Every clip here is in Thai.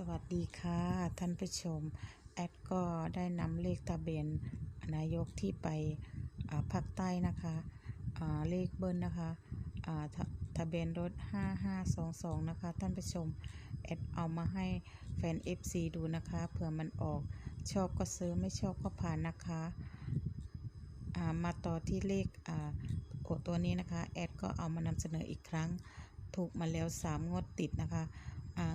สวัสดีค่ะท่านผู้ชม แอดก็ได้นำเลขทะเบียนนายกที่ไปภาคใต้นะคะเลขเบิ้ลนะคะทะทะเบียนรถ 5522 นะคะ ท่านผู้ชม แอดเอามาให้แฟน FC ดูนะคะเผื่อมันออกชอบก็ซื้อไม่ชอบก็ผ่านนะคะมาต่อที่เลขโอตัวนี้นะคะ แอดก็เอามานำเสนออีกครั้ง ถูกมาแล้ว 3 งวดติดนะคะ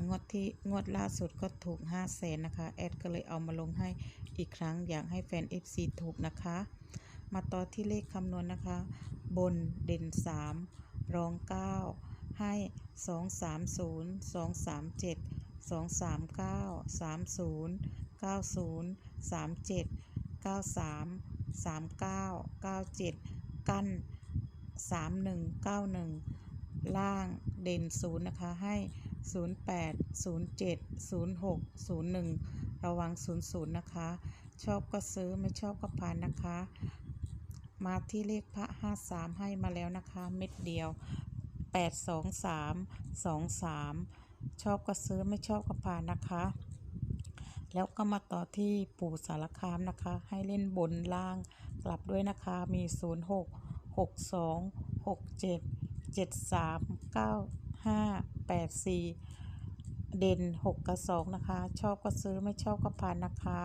งวดที่งวดล่าสุดก็ถูก5 0 0แสนนะคะแอดก็เลยเอามาลงให้อีกครั้งอยากให้แฟน FC ถูกนะคะ มาต่อที่เลขคำนวณนะคะ บนเด่น 3 รอง 9 ให้ 2 3 0 2 3 7 2 3 9 3 0 9 0 3 7 9 3 3 9 9 7 กั้น3 1 9 1 ล่างเด่นศูนย์นะคะให้ 08 07 06 01 ระวัง 00 นะคะ ชอบก็ซื้อไม่ชอบก็ผ่านนะคะ มาที่เลขพระ 53 ให้มาแล้วนะคะ เม็ดเดียว 823 23 ชอบก็ซื้อไม่ชอบก็ผ่านนะคะแล้วก็มาต่อที่ปู่สารคามนะคะ ให้เล่นบนล่างกลับด้วยนะคะ มี 06 62 67 73 95 84เด่น6กับ2นะคะ ชอบก็ซื้อไม่ชอบก็ผ่านนะคะ